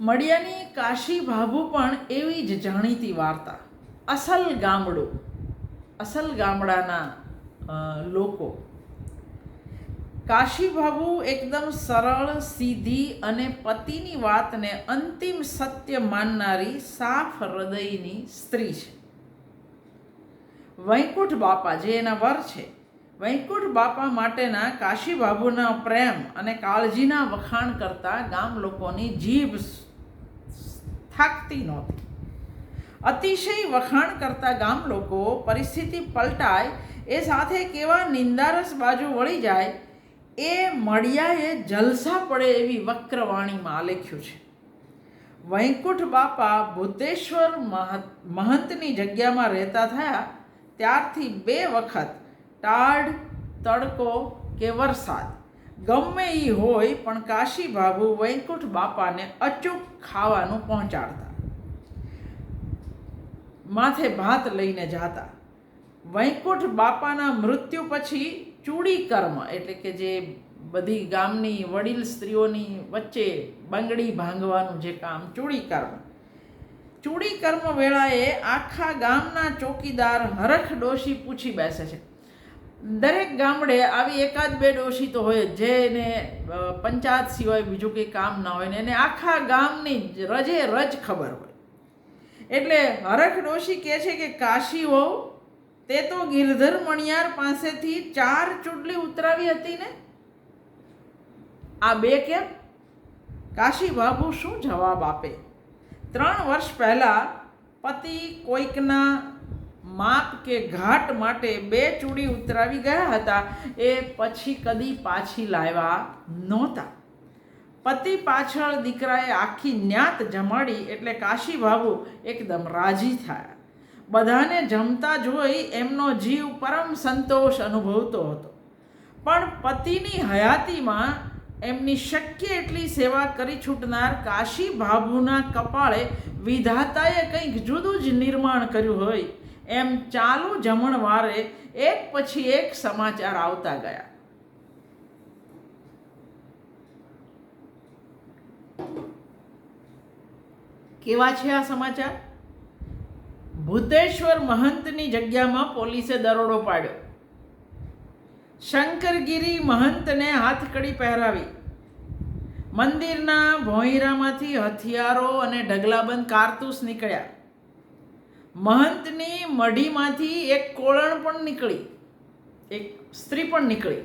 મળિયાની કાશી ભાભુ પણ એવી જ જાણીતી વાર્તા. અસલ ગામડું. અસલ ગામડાના લોકો. કાશી એકદમ સરળ, સીધી અને પતિની વાતને અંતિમ સત્ય માનનારી સાફ હૃદયની સ્ત્રી છે. વૈકુંઠ બાપા, જે એના વર છે. વૈકુંઠ બાપા માટેના કાશી બાબુના પ્રેમ અને કાળજીના વખાણ કરતા ગામ લોકોની જીભ થાકતી નહોતી. અતિશય વખાણ કરતા ગામ લોકો પરિસ્થિતિ પલટાય, એ સાથે કેવા નિંદારસ બાજુ વળી જાય, એ મળ્યાએ જલસા પડે એવી વક્રવાણીમાં આલેખ્યું છે. વૈકુંઠ બાપા ભૂતેશ્વર મહંત, મહંતની જગ્યામાં રહેતા થયા, ત્યારથી બે વખત ટાઢ, તડકો કે વરસાદ. ગમે એ હોય, પણ કાશી બાબુ વૈકુંઠ બાપાને અચૂક ખાવાનું પહોંચાડતા. માથે ભાત લઈને જાતા. વૈકુંઠ બાપાના મૃત્યુ પછી ચૂડી કર્મ, એટલે કે જે બધી ગામની વડીલ સ્ત્રીઓની વચ્ચે બંગડી ભાંગવાનું જે કામ, ચૂડી કર્મ. ચૂડી કર્મ વેળાએ આખા ગામના ચોકીદાર હરખ ડોશી પૂછી બેસે છે દરેક ગામડે આવી એકાદ બે ડોશી તો હોય જે જેને પંચાયત સિવાય બીજું કંઈ કામ ના હોય ને એને આખા ગામની જ રજે રજ ખબર હોય. એટલે હરખ ડોશી કહે છે કે કાશી હોવ તે તો ગિરધર મણિયાર પાસેથી ચાર ચૂંટલી ઉતરાવી હતી ને? આ બે કેમ? કાશી બાબુ શું જવાબ આપે? ત્રણ વર્ષ પહેલાં પતિ કોઈકના માપ કે ઘાટ માટે બે ચૂડી ઉતરાવી ગયા હતા. એ પછી કદી પાછી લાવ્યા નહોતા. પતિ પાછળ દીકરાએ આખી ન્યાત જમાડી એટલે કાશી બાબુ એકદમ રાજી થયા. બધાને જમતા જોઈ એમનો જીવ પરમ સંતોષ અનુભવતો હતો. પણ પતિની હયાતીમાં એમની શક્ય એટલી સેવા કરી છૂટનાર કાશી બાબુના કપાળે વિધાતાએ કંઈક જુદું જ નિર્માણ કર્યું હોય. એમ ચાલુ જમણવારે એક પછી એક સમાચાર આવતા ગયા. કેવા છે આ સમાચાર? ભૂતેશ્વર મહંતની જગ્યામાં પોલીસે દરોડો પાડ્યો. શંકરગીરી મહંતને હાથકડી પહેરાવી. મંદિરના ભોંયરામાંથી હથિયારો અને ઢગલાબંધ કારતૂસ નીકળ્યા. મહંતની મઢીમાંથી એક કોળણ પણ નીકળી. એક સ્ત્રી પણ નીકળી.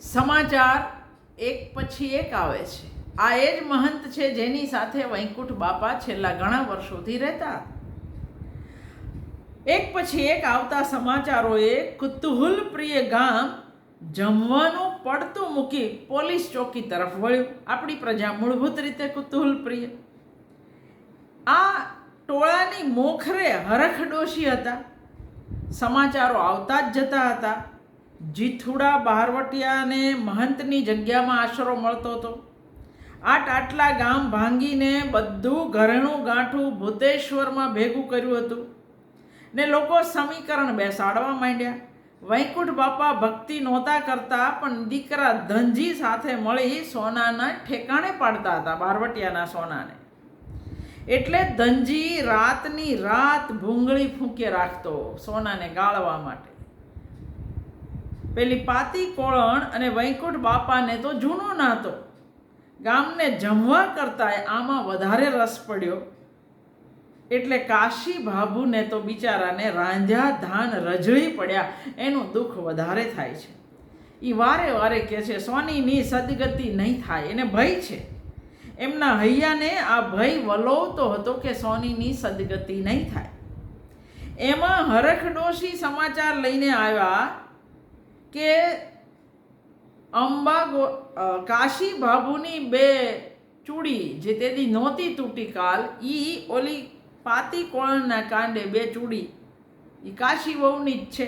સમાચાર એક પછી એક આવે છે. આ એ જ મહંત છે જેની સાથે વૈકુંઠ બાપા છેલ્લા ઘણા વર્ષોથી રહેતા. એક પછી એક આવતા સમાચારોએ કુતુહુલ પ્રિય ગામ જમવાનું પડતું મૂકી પોલીસ ચોકી તરફ વળ્યું. આપણી પ્રજા મૂળભૂત રીતે કુતુહુલ પ્રિય. આ ટોળાની મોખરે હરખડોશી હતા. સમાચારો આવતા જ જતા હતા. જીથુડા બહારવટિયાને મહંતની જગ્યામાં આશરો મળતો હતો. આ ટાટલા ગામ ભાંગીને બધું ઘરેણું ગાંઠું ભૂતેશ્વરમાં ભેગું કર્યું હતું ને લોકો સમીકરણ બેસાડવા માંડ્યા. વૈકુંઠ બાપા ભક્તિ નહોતા કરતા પણ દીકરા ધનજી સાથે મળી સોનાના ઠેકાણે પાડતા હતા, બારવટિયાના સોનાને. એટલે ધનજી રાતની રાત ભૂંગળી ફૂંકે રાખતો સોનાને ગાળવા માટે. પેલી પાતી કોળણ અને વૈકુંઠ બાપાને તો જૂનો નાતો. ગામને જમવા કરતાંય આમાં વધારે રસ પડ્યો. એટલે કાશી ભાભુને તો બિચારાને રાંધ્યા ધાન રજળી પડ્યા, એનું દુઃખ વધારે થાય છે. એ વારે વારે કહે છે, સોનીની સદગતિ નહીં થાય, એને ભય છે. એમના હૈયાને આ ભય વલોવતો હતો કે સોનીની સદગતિ નહીં થાય. એમાં હરખડોશી સમાચાર લઈને આવ્યા કે અંબા કાશી બાબુની બે ચૂડી જે તેથી નહોતી તૂટી કાલ, ઈ ઓલી પાતી કોળના કાંડે બે ચૂડી. એ કાશી વહુની જ છે.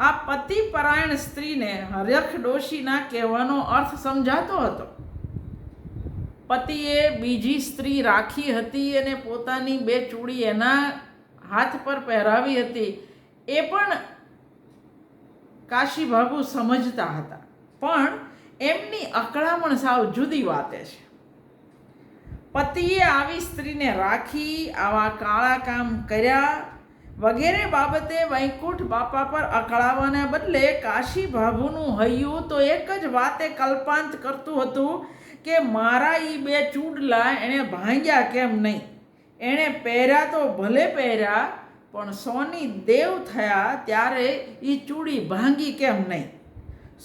આ પતિ પરાયણ સ્ત્રીને હરખ ડોશીના કહેવાનો અર્થ સમજાતો હતો. પતિએ બીજી સ્ત્રી રાખી હતી અને પોતાની બે ચૂડી એના હાથ પર પહેરાવી હતી, એ પણ કાશી સમજતા હતા. પણ એમની અકળામણ સાવ જુદી વાતે છે. પતિએ આવી સ્ત્રીને રાખી, આવા કાળા કામ કર્યા વગેરે બાબતે વૈકુંઠ બાપા પર અકળાવાને બદલે કાશી ભાભુનું હૈયું તો એક જ વાતે કલ્પાંત કરતું હતું કે મારા એ બે ચૂડલા એણે ભાંગ્યા કેમ નહીં? એણે પહેર્યા તો ભલે પહેર્યા, પણ સોની દેવ થયા ત્યારે એ ચૂડી ભાંગી કેમ નહીં?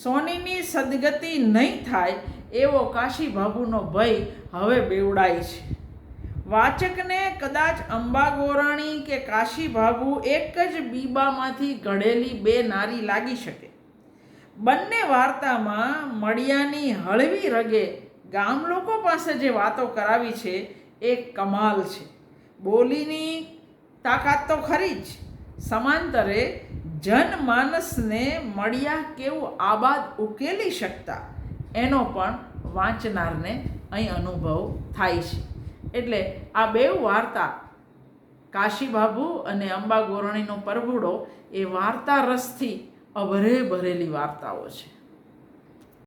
સોનીની સદગતિ નહીં થાય એવો કાશી બાબુનો ભય હવે બેવડાય છે. વાચકને કદાચ અંબા ગોરાણી કે કાશી ભાગુ એક જ બીબામાંથી ઘડેલી બે નારી લાગી શકે. બંને વાર્તામાં મળિયાની હળવી રગે ગામ લોકો પાસે જે વાતો કરાવી છે, એ કમાલ છે. બોલીની તાકાત તો ખરી જ. સમાંતરે જનમાનસને મળ્યા કેવું આબાદ ઉકેલી શકતા, એનો પણ વાંચનારને અહીં અનુભવ થાય છે. એટલે આ બે વાર્તા, કાશીબાબુ અને અંબા ગોરણીનો પરભુડો એ વાર્તા રસથી અભરે ભરેલી વાર્તાઓ છે.